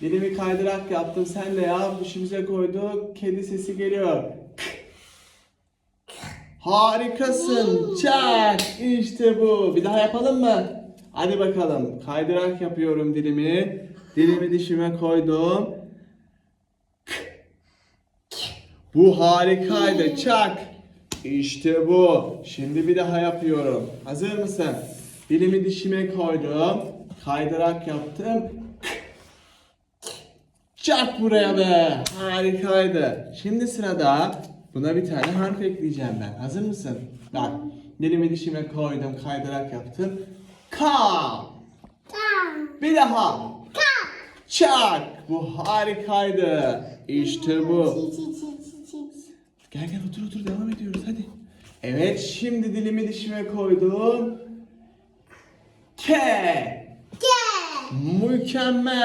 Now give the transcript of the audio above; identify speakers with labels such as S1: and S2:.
S1: Dilimi kaydırak yaptım. Sen de yap. Dişimize koyduk. Kedi sesi geliyor. Harikasın. Çak. İşte bu. Bir daha yapalım mı? Hadi bakalım. Kaydırak yapıyorum dilimi. Dilimi dişime koydum. Bu harikaydı. Çak. İşte bu. Şimdi bir daha yapıyorum. Hazır mısın? Dilimi dişime koydum. Kaydırak yaptım. Çak buraya be. Harikaydı. Şimdi sırada buna bir tane harf ekleyeceğim ben. Hazır mısın? Bak. Dilimi dişime koydum. Kaydırak yaptım. Ka.
S2: Tam.
S1: Bir daha.
S2: Ka.
S1: Çak. Bu harikaydı. İşte bu. Gel gel otur otur devam ediyoruz hadi. Evet şimdi dilimi dişime koydum. K.
S2: Ke.
S1: Mükemmel.